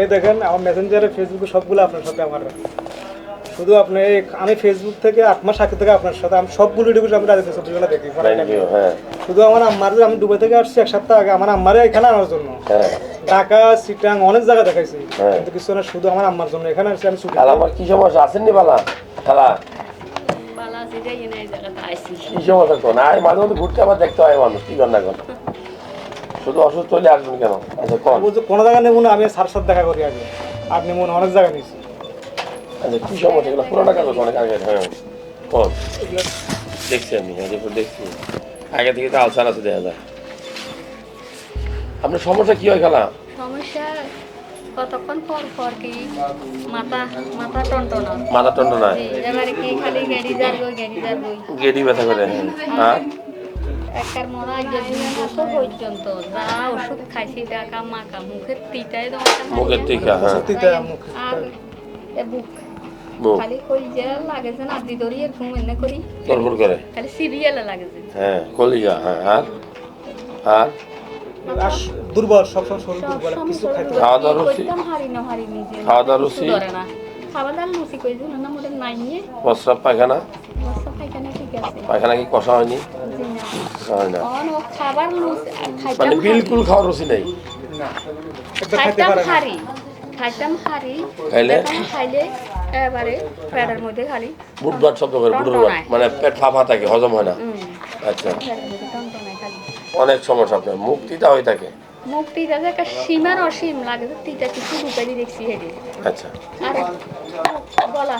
এই দেখেন আমার মেসেঞ্জারে ফেসবুকে সবগুলো আপনার সাথে আমার। শুধু আপনি আমি ফেসবুক থেকে আট মাস আগে থেকে আপনার সাথে আমি সবগুলো ভিডিও আমি রাজনীতি চব্বিশবেলা দেখি? হ্যাঁ। শুধু আমার আম্মার আমি দুবাই থেকে আসছি এক সপ্তাহ আগে আমার আম্মারে এখানে আনার জন্য। হ্যাঁ। ঢাকা সিটাং অনেক জায়গা দেখাইছি। হ্যাঁ। কিন্তু কিছু না শুধু আমার আম্মার জন্য এখানে আসছি আমি ছুটি খালা আমার কি সমস্যা? আসেননি বালা খালা। কি সমস্যা কোন? আয় মাঝে মধ্যে ঘুরতে আবার দেখতে হয় মানুষ কি কর না কোন শুধু অসুস্থ হলে আসবেন কেন? আচ্ছা কোন। বলছে কোনো জায়গা নেব না আমি সার সাথে দেখা করি আগে। আপনি মনে অনেক জায়গা নিয়েছি আচ্ছা কি সমস্যা? এগুলো পুরোনো কাগজ অনেক আগে হ্যাঁ কোন। দেখছি আমি হাজিপুর দেখছি। আগে থেকে তো আলসার আছে দেখা যায়। আপনার সমস্যা কি হয় খালা? সমস্যা কতক্ষণ পর পর কি মাথা মাথা টনটনা। মাথা জি, এবারে কি খালি গাড়ি যার গই গাড়ি গেডি ব্যথা করে হ্যাঁ। একার মরা যে দুই বছর পর্যন্ত যা ওষুধ খাইছি টাকা মাকা মুখের তিতাই দেওয়া মুখের টিকা হ্যাঁ। মুখ আর এ বুক। মুখ খালি কই যে লাগে যে নাতি ধরি এর ঘুম এনে করি। তরফর করে। খালি সিরিয়ালে লাগে যে হ্যাঁ হ্যাঁ আর? আর? দুর্বল সবসময় শরীর দুর্বল কিছু খাইতে খাওয়া দাওয়া রুচি? হারি না হারি নিজে খাওয়া দাওয়া রুচি? না। খাওয়া দাওয়া লুচি কই না মোটে নাই নিয়ে। প্রস্রাব পায়খানা? ঠিক আছে। পায়খানা কি কষা হয়নি? হয় না। খাবার মানে বিলকুল খাওয়ার রুচি নেই। একটা খাইতাম হারি খাইতাম হারি খাইলে? খাইলে এবারে পেটের মধ্যে খালি। বুটবার শব্দ করে বুটবার মানে পেট ফাঁপা থাকে হজম হয় না। আচ্ছা। অনেক সমস্যা আপনার মুখ তিতা হয়ে থাকে মুক্তি যাতে একটা সীমার অসীম লাগে তিটা কিছু রূপালি দেখছি হেঁটে। আচ্ছা। আর গলা